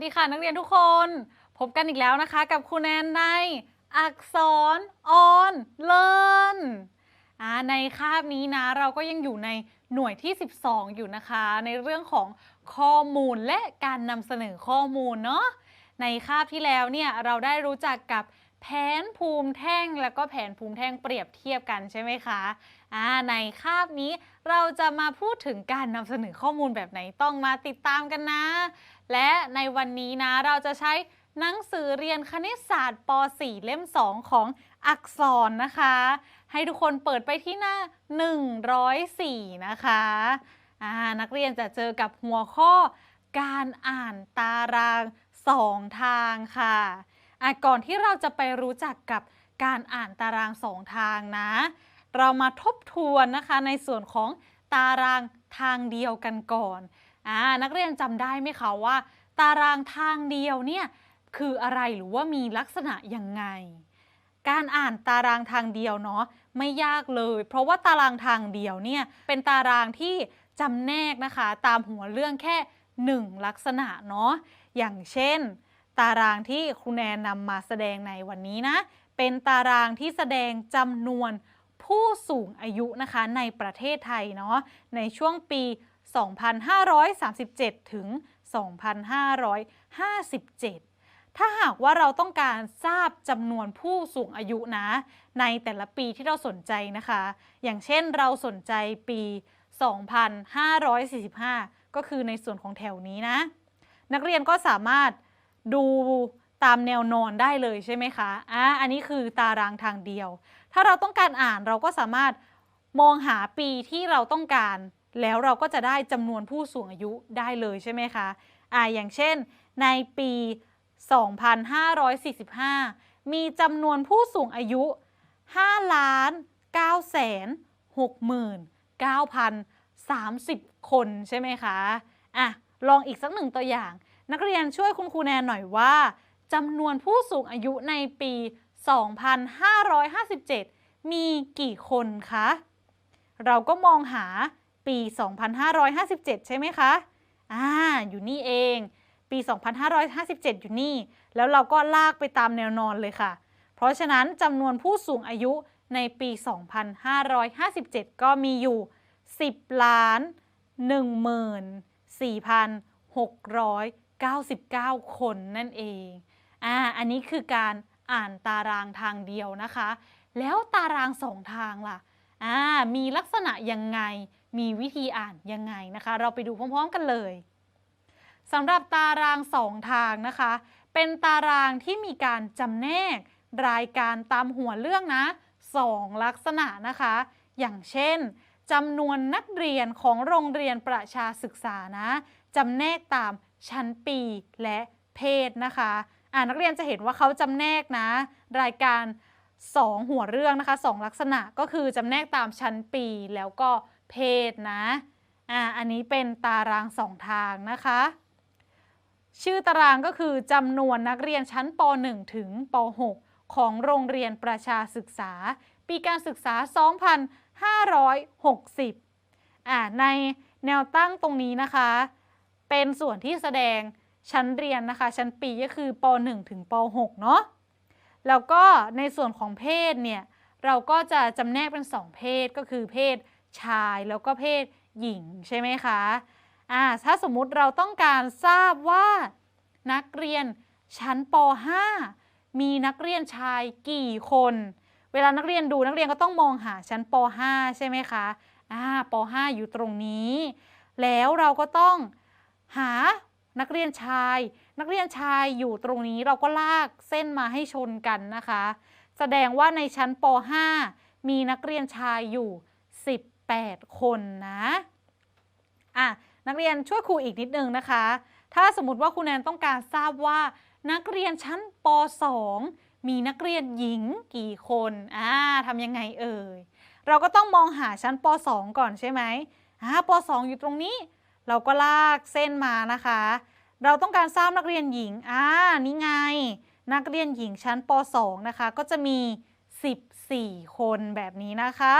วัสดีค่ะนักเรียนทุกคน พบกันอีกแล้วนะคะ กับครูแนนในอักษรออนเลินในคาบนี้นะเราก็ยังอยู่ในหน่วยที่ 12 อยู่นะคะ ในเรื่องของข้อมูลและการนำเสนอข้อมูลเนาะในคาบที่แล้วเนี่ยเราได้รู้จักกับแผนภูมิแท่ง แล้วก็แผนภูมิแท่งเปรียบเทียบกันใช่ไหมคะ ในคาบนี้เราจะมาพูดถึงการนำเสนอข้อมูลแบบไหนต้องมาติดตามกันนะ และในวันนี้นะเราจะใช้หนังสือเรียนคณิตศาสตร์ป .4 เล่ม 2 ของอักษรนะคะ ให้ทุกคนเปิดไปที่หน้า 104 นะคะอ่านักเรียนจะเจอกับหัวข้อการอ่านตารางสองทางค่ะอะก่อนที่เราจะไปรู้จักกับการอ่านตารางสองทางนะ เรามาทบทวนนะคะในส่วนของตารางทางเดียวกันก่อนอ่านักเรียนจำได้ไหมคะว่า ตารางทางเดียวเนี่ยคืออะไรหรือว่ามีลักษณะยังไง การอ่านตารางทางเดียวเนาะไม่ยากเลย เพราะว่าตารางทางเดียวเนี่ยเป็นตารางที่จำแนกนะคะ ตามหัวเรื่องแค่ 1 ลักษณะเนาะอย่างเช่น ตารางที่ครูแนนนำมาแสดงในวันนี้นะ เป็นตารางที่แสดงจำนวน ผู้สูงอายุนะคะในประเทศไทยเนาะในช่วงปี 2537 ถึง 2557 ถ้าหากว่าเราต้องการทราบจำนวนผู้สูงอายุนะ ในแต่ละปีที่เราสนใจนะคะ อย่างเช่นเราสนใจปี 2545 ก็คือในส่วนของแถวนี้นะ นักเรียนก็สามารถดูตามแนวนอนได้เลยใช่ไหมคะอะอันนี้คือตารางทางเดียว ถ้าเราต้องการอ่านเราก็สามารถมองหาปีที่เราต้องการ แล้วเราก็จะได้จำนวนผู้สูงอายุได้เลยใช่ไหมคะอ่าอย่างเช่น ในปี 2545 มีจำนวนผู้สูงอายุ 5 ล้าน9แสน6หมื่น9พัน30 คนใช่ไหมคะอะลองอีกสักหนึ่งตัวอย่าง นักเรียนช่วยคุณครูแนนหน่อยว่าจำนวนผู้สูงอายุในปี 2557 มีกี่คนคะ เราก็มองหาปี 2557 ใช่ไหมคะ อ่า อยู่นี่เอง ปี 2557 อยู่นี่ แล้วเราก็ลากไปตามแนวนอนเลยค่ะ เพราะฉะนั้นจำนวนผู้สูงอายุในปี 2557 ก็มีอยู่ 10 ล้าน 14,699 คนนั่นเอง อ่า อันนี้คือการ อ่านตารางทางเดียวนะคะ แล้วตารางสองทางล่ะอ่ามีลักษณะยังไง มีวิธีอ่านยังไงนะคะ เราไปดูพร้อมๆกันเลยสำหรับตารางสองทางนะคะ เป็นตารางที่มีการจำแนกรายการตามหัวเรื่องนะสองลักษณะนะคะ อย่างเช่นจำนวนนักเรียนของโรงเรียนประชาศึกษานะจำแนกตามชั้นปีและเพศนะคะ อ่านักเรียนจะเห็นว่าเขาจำแนกนะ รายการ 2 หัวเรื่องนะคะ 2 ลักษณะก็คือจำแนกตามชั้นปีแล้วก็เพศนะอ่าอันนี้เป็นตารางสองทางนะคะ ชื่อตารางก็คือจำนวนนักเรียนชั้นป .1 ถึงป .6 ของโรงเรียนประชาศึกษา ปีการศึกษา 2560อ่าในแนวตั้งตรงนี้นะคะ เป็นส่วนที่แสดง ชั้นเรียนนะคะ ชั้นปีก็คือป .1 ถึงป .6 เนาะแล้วก็ในส่วนของเพศเนี่ยเราก็จะจำแนกเป็น 2 เพศก็คือเพศชายแล้วก็เพศหญิงใช่ไหมคะอ่าถ้าสมมุติเราต้องการทราบว่านักเรียนชั้นป .5 มีนักเรียนชายกี่คน เวลานักเรียนดูนักเรียนก็ต้องมองหาชั้นป .5 ใช่ไหมคะอ่าป .5 อยู่ตรงนี้ แล้วเราก็ต้องหา นักเรียนชาย นักเรียนชายอยู่ตรงนี้เราก็ลากเส้นมาให้ชนกันนะคะ แสดงว่าในชั้นป .5 มีนักเรียนชายอยู่ 18 คนนะอะนักเรียนช่วยครูอีกนิดนึงนะคะ ถ้าสมมติว่าครูแนนต้องการทราบว่า นักเรียนชั้นป .2 มีนักเรียนหญิงกี่คนอ่าทำยังไงเอ่ยเราก็ต้องมองหาชั้นป .2 ก่อนใช่ไหมอ่าป .2 อยู่ตรงนี้ เราก็ลากเส้นมานะคะ เราต้องการทราบนักเรียนหญิงอ่านี่ไง นักเรียนหญิงชั้นป .2 นะคะ ก็จะมี 14 คนแบบนี้นะคะ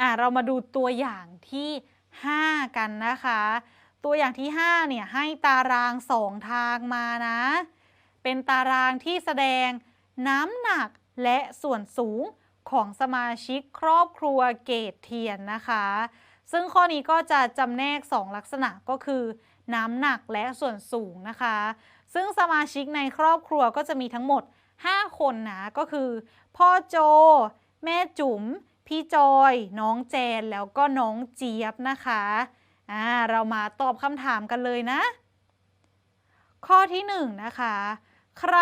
อ่าเรามาดูตัวอย่างที่ 5 กันนะคะ ตัวอย่างที่ 5 เนี่ย ให้ตารางสองทางมานะ เป็นตารางที่แสดงน้ำหนักและส่วนสูงของสมาชิกครอบครัวเกตเทียนนะคะ ซึ่งข้อนี้ก็จะจำแนก 2 ลักษณะก็คือ น้ำหนักและส่วนสูงนะคะ ซึ่งสมาชิกในครอบครัวก็จะมีทั้งหมด 5 คนนะ ก็คือ พ่อโจ แม่จุ๋ม พี่จอย น้องแจน แล้วก็น้องเจี๊ยบนะคะอ่าเรามาตอบคำถามกันเลยนะ ข้อที่1นงนะคะ ใคร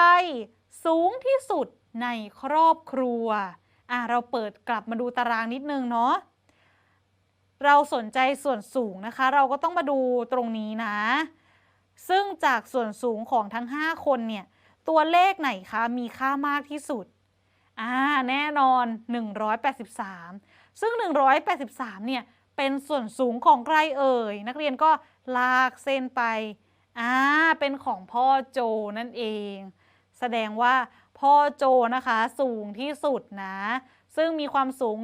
สูงที่สุดในครอบครัวอ่าเราเปิดกลับมาดูตารางนิดนึงเนาะ เราสนใจส่วนสูงนะคะ เราก็ต้องมาดูตรงนี้นะ ซึ่งจากส่วนสูงของทั้ง 5 คนเนี่ย ตัวเลขไหนคะ มีค่ามากที่สุด อ่า แน่นอน 183 ซึ่ง 183 เนี่ย เป็นส่วนสูงของใครเอ่ย นักเรียนก็ลากเส้นไป อ่า เป็นของพ่อโจนั่นเอง แสดงว่าพ่อโจนะคะสูงที่สุดนะ ซึ่งมีความสูง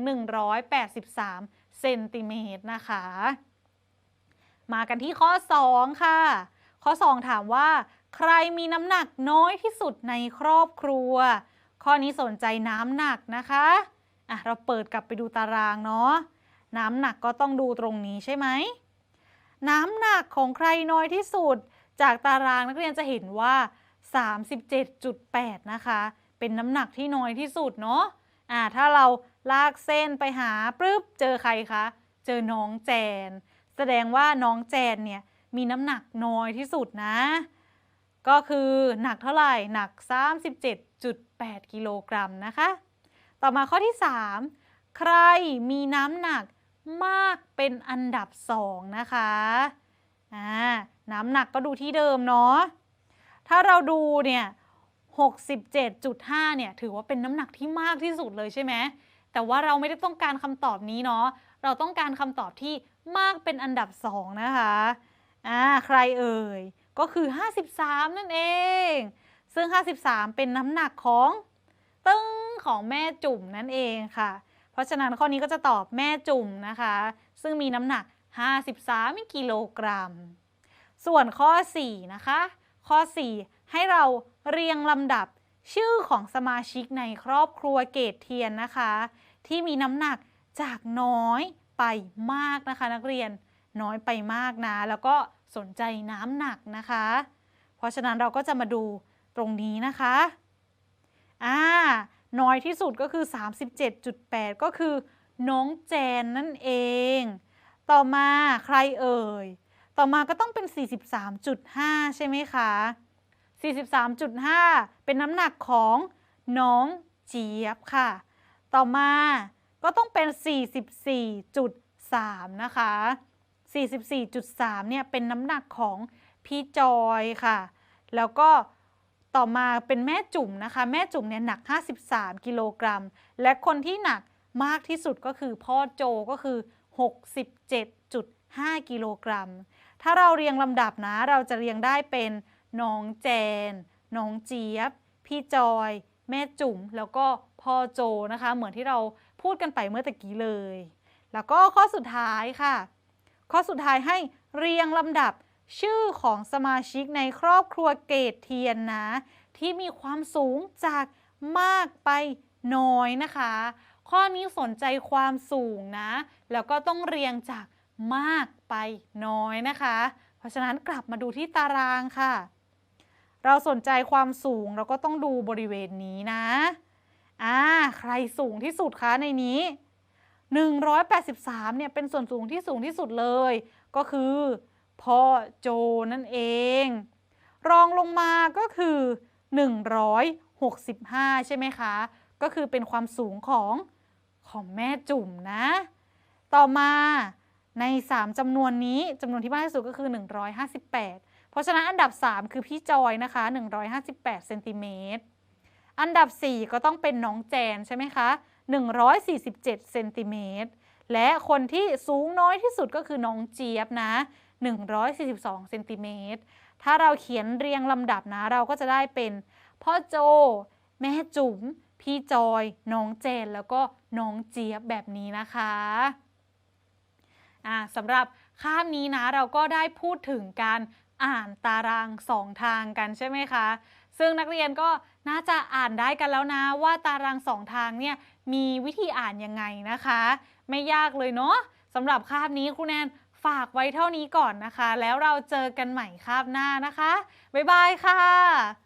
183 เซนติเมตรนะคะ มากันที่ข้อ 2 ค่ะ ข้อ 2 ถามว่า ใครมีน้ำหนักน้อยที่สุดในครอบครัว ข้อนี้สนใจน้ำหนักนะคะอะเราเปิดกลับไปดูตารางเนาะน้ำหนักก็ต้องดูตรงนี้ใช่ไหม น้ำหนักของใครน้อยที่สุด จากตารางนักเรียนจะเห็นว่า 37.8 นะคะ เป็นน้ำหนักที่น้อยที่สุดเนาะอ่าถ้าเรา ลากเส้นไปหาปึ๊บเจอใครคะ เจอน้องแจน แสดงว่าน้องแจนเนี่ยมีน้ำหนักน้อยที่สุดนะ ก็คือหนักเท่าไหร่ หนัก 37.8 กิโลกรัมนะคะ ต่อมาข้อที่ 3 ใครมีน้ำหนักมากเป็นอันดับ 2 นะคะอ่าน้ำหนักก็ดูที่เดิมเนาะ ถ้าเราดูเนี่ย 67.5 เนี่ย ถือว่าเป็นน้ำหนักที่มากที่สุดเลยใช่ไหม แต่ว่าเราไม่ได้ต้องการคำตอบนี้เนาะเราต้องการคำตอบที่มากเป็นอันดับ 2 นะคะอ่าใครเอ่ย ก็คือ 53 นั่นเอง ซึ่ง 53 เป็นน้ำหนักของตึ้งของแม่จุ่มนั่นเองค่ะ เพราะฉะนั้นข้อนี้ก็จะตอบแม่จุ่มนะคะ ซึ่งมีน้ำหนัก 53 กิโลกรัม ส่วนข้อ 4 นะคะ ข้อ 4 ให้เราเรียงลำดับชื่อของสมาชิกในครอบครัวเกตเทียนนะคะ ที่มีน้ำหนักจากน้อยไปมากนะคะ นักเรียนน้อยไปมากนะ แล้วก็สนใจน้ำหนักนะคะ เพราะฉะนั้นเราก็จะมาดูตรงนี้นะคะอ่าน้อยที่สุดก็คือ 37.8 ก็คือ น้องแจนนั่นเอง ต่อมาใครเอ่ย ต่อมาก็ต้องเป็น 43.5 ใช่ไหมคะ 43.5 เป็นน้ำหนักของน้องเจี๊ยบค่ะ ต่อมาก็ต้องเป็น 44.3 นะคะ 44.3 เนี่ยเป็นน้ำหนักของพี่จอยค่ะ แล้วก็ต่อมาเป็นแม่จุ๋มนะคะ แม่จุ๋มเนี่ยหนัก 53 กิโลกรัม และคนที่หนักมากที่สุดก็คือพ่อโจก็คือ 67.5 กิโลกรัม ถ้าเราเรียงลำดับนะเราจะเรียงได้เป็นน้องแจน น้องเจี๊ยบ พี่จอย แม่จุ๋ม แล้วก็ พ่อโจนะคะ เหมือนที่เราพูดกันไปเมื่อตะกี้เลย แล้วก็ข้อสุดท้ายค่ะ ข้อสุดท้ายให้เรียงลำดับชื่อของสมาชิกในครอบครัวเกตเทียนนะ ที่มีความสูงจากมากไปน้อยนะคะ ข้อนี้สนใจความสูงนะ แล้วก็ต้องเรียงจากมากไปน้อยนะคะ เพราะฉะนั้นกลับมาดูที่ตารางค่ะ เราสนใจความสูงเราก็ต้องดูบริเวณนี้นะ อ่าใครสูงที่สุดคะในนี้ 183เนี่ยเป็นส่วนสูงที่สูงที่สุดเลย ก็คือพ่อโจนั่นเอง รองลงมาก็คือ 165 ใช่ไหมคะ ก็คือเป็นความสูงของของแม่จุ่มนะ ต่อมาใน 3จำนวนนี้จำนวนที่มากที่สุดก็คือ 158 เพราะฉะนั้นอันดับ 3 คือพี่จอยนะคะ 158เซนติเมตร อันดับ 4 ก็ต้องเป็นน้องแจนใช่ไหมคะ 147เซนติเมตร และคนที่สูงน้อยที่สุดก็คือน้องเจี๊ยบนะ 142เซนติเมตร ถ้าเราเขียนเรียงลำดับนะ เราก็จะได้เป็น พ่อโจ แม่จุ๋ม พี่จอย น้องเจน แล้วก็น้องเจี๊ยบแบบนี้นะคะอ่าสำหรับคาบนี้นะเราก็ได้พูดถึงการอ่านตารางสองทางกันใช่ไหมคะ ซึ่งนักเรียนก็น่าจะอ่านได้กันแล้วนะว่าตารางสองทางเนี่ยมีวิธีอ่านยังไงนะคะ ไม่ยากเลยเนาะสำหรับคาบนี้ครูแนนฝากไว้เท่านี้ก่อนนะคะ แล้วเราเจอกันใหม่คาบหน้านะคะ บ๊ายบายค่ะ